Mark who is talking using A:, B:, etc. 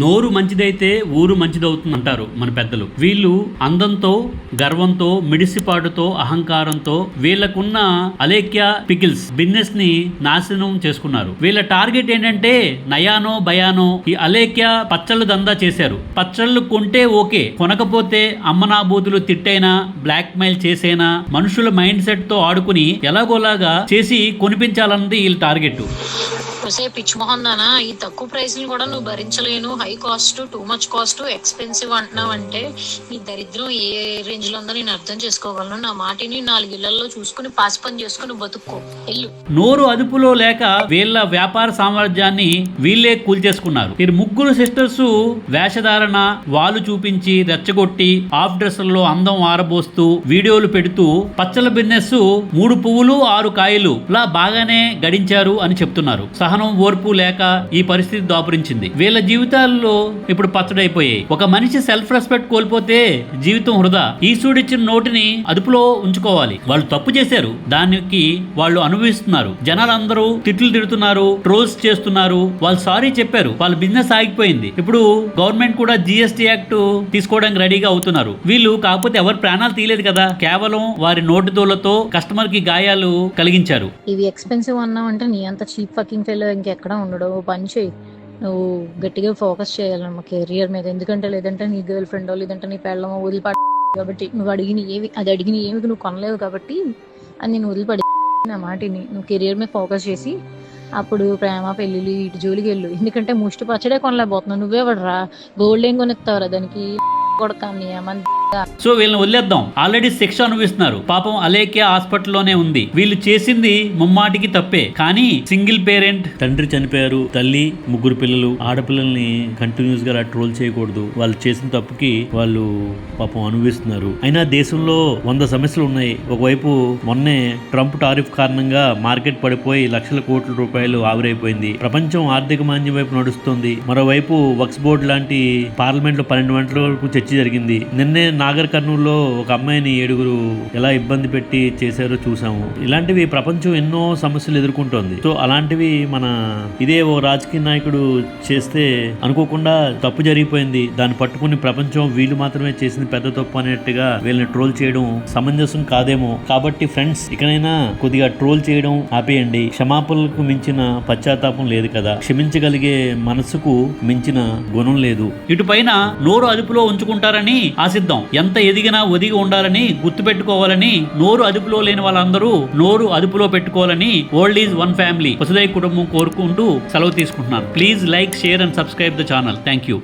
A: నోరు మంచిదైతే ఊరు మంచిదవుతుంది అంటారు మన పెద్దలు. వీళ్ళు అందంతో గర్వంతో మిడిసిపాటుతో అహంకారంతో వీళ్ళకున్న అలేఖ్య పికిల్స్ బిజినెస్ని నాశనం చేసుకున్నారు. వీళ్ళ టార్గెట్ ఏంటంటే నయానో భయానో ఈ అలేఖ్య పచ్చళ్ళు దందా చేశారు. పచ్చళ్ళు కొంటే ఓకే కొనకపోతే అమ్మనాబూతులు తిట్టైనా బ్లాక్ మెయిల్ చేసైనా మనుషుల మైండ్ సెట్తో ఆడుకుని ఎలాగోలాగా చేసి కొనిపించాలన్నది వీళ్ళ టార్గెట్
B: ఒసే పిచ్చి మొహం దానా ఈ తక్కువ ప్రైస్ కూడా నువ్వు భరించలేను. High cost too much cost expensive అంటున్నావు అంటే నీ దరిద్రం ఏ రేంజ్లో ఉందో నేను అర్థం చేసుకోగలను. నా మాటిని నాలుగు ఇళ్ళలో చూసుకుని పాస్ పని చేసుకుని బతుక్కో. వెళ్ళు.
A: నోరు అదుపులో లేక వీళ్ళ వ్యాపార సామర్థ్యాన్ని వీళ్ళే కూల్చేసుకున్నారు. వీరు ముగ్గురు సిస్టర్స్ వేషధారణ వాళ్ళు చూపించి రెచ్చగొట్టి ఆఫ్ డ్రెస్సుల్లో అందం ఆరబోస్తూ వీడియోలు పెడుతూ పచ్చల బిజినెస్ మూడు పువ్వులు ఆరు కాయలు ఇలా బాగానే గడించారు అని చెప్తున్నారు. సహా సహనం ఓర్పు లేక ఈ పరిస్థితి దాపురించింది. వీళ్ళ జీవితాల్లో ఇప్పుడు పచ్చడైపోయాయి. ఒక మనిషి సెల్ఫ్ రెస్పెక్ట్ కోల్పోతే జీవితం వృధా. సూడిచ్చిన నోటిని అదుపులో ఉంచుకోవాలి. వాళ్ళు తప్పు చేశారు. దానికి వాళ్ళు అనుభవిస్తున్నారు. జనాలందరూ తిట్లు తిడుతున్నారు ట్రోల్స్ చేస్తున్నారు. వాళ్ళు సారీ చెప్పారు. వాళ్ళ బిజినెస్ ఆగిపోయింది. ఇప్పుడు గవర్నమెంట్ కూడా జిఎస్టీ యాక్ట్ తీసుకోవడానికి రెడీగా అవుతున్నారు. వీళ్ళు కాకపోతే ఎవరు ప్రాణాలు తీయలేదు కదా. కేవలం వారి నోటి దోలతో కస్టమర్కి గాయాలు కలిగించారు.
B: ఇవి ఎక్స్పెన్సివ్ అన్నావు అంటే నీ అంత చీప్ ఫకింగ్ ఫెయిల్ ఇంకెక్కడ ఉండడు. ఓ పని చేయి. నువ్వు గట్టిగా ఫోకస్ చేయాలన్నమా కెరియర్ మీద. ఎందుకంటే లేదంటే నీ గర్ల్ ఫ్రెండ్ లేదంటే నీ పెళ్ళమో వదిలిపడ కాబట్టి నువ్వు అడిగిన ఏవి అది అడిగిన ఏమి నువ్వు కొనలేవు కాబట్టి అది నేను వదిలిపడి నా మాటిని. నువ్వు కెరియర్ మీద ఫోకస్ చేసి అప్పుడు ప్రేమ పెళ్ళిళ్ళు ఇటు జోలికి వెళ్ళు. ఎందుకంటే ముష్టి పచ్చడే కొనలేకపోతున్నావు. నువ్వే పడరా గోల్డ్ ఏం కొనిస్తావురా? దానికి కొడతాను ఏమని
A: సో వీళ్ళని వదిలేద్దాం. ఆల్రెడీ శిక్ష అనుభవిస్తున్నారు. పాపం అలేఖ్య హాస్పిటల్లోనే ఉంది. వీళ్ళు చేసింది ముమ్మాటికి తప్పే. కానీ సింగిల్ పేరెంట్ తండ్రి చనిపోయారు. తల్లి ముగ్గురు పిల్లలు ఆడపిల్లల్ని కంటిన్యూస్గా ట్రోల్ చేయకూడదు. వాళ్ళు చేసిన తప్పుకి వాళ్ళు పాపం అనుభవిస్తున్నారు. అయినా దేశంలో వంద సమస్యలు ఉన్నాయి. ఒకవైపు మొన్నే ట్రంప్ టారిఫ్ కారణంగా మార్కెట్ పడిపోయి లక్షల కోట్ల రూపాయలు ఆవిరైపోయింది. ప్రపంచం ఆర్థిక మాంద్యం వైపు నడుస్తుంది. మరోవైపు వక్స్ బోర్డు లాంటి పార్లమెంట్లో పన్నెండు గంటల వరకు చర్చ జరిగింది. నిన్నే నాగర్ కర్నూలులో ఒక అమ్మాయిని ఏడుగురు ఎలా ఇబ్బంది పెట్టి చేశారో చూసాము ఇలాంటివి ప్రపంచం ఎన్నో సమస్యలు ఎదుర్కొంటోంది. సో అలాంటివి మన ఇదే ఓ రాజకీయ నాయకుడు చేస్తే అనుకోకుండా తప్పు జరిగిపోయింది. దాన్ని పట్టుకుని ప్రపంచం వీళ్ళు మాత్రమే చేసింది పెద్ద తప్పు అనేట్టుగా వీళ్ళని ట్రోల్ చేయడం సమంజసం కాదేమో. కాబట్టి ఫ్రెండ్స్ ఇకనైనా కొద్దిగా ట్రోల్ చేయడం ఆపేయండి. క్షమాపణలకు మించిన పశ్చాత్తాపం లేదు కదా. క్షమించగలిగే మనసుకు మించిన గుణం లేదు. ఇటుపైన నోరు అదుపులో ఉంచుకుంటారని ఆశిద్దాం. ఎంత ఎదిగినా ఒదిగి ఉండాలని గుర్తుపెట్టుకోవాలని నోరు అదుపులో లేని వాళ్ళందరూ నోరు అదుపులో పెట్టుకోవాలని ఓల్డ్ ఈజ్ వన్ ఫ్యామిలీ వసుదై కుటుంబం కోరుకుంటూ సెలవు తీసుకుంటున్నాను. Please like share and subscribe the channel thank you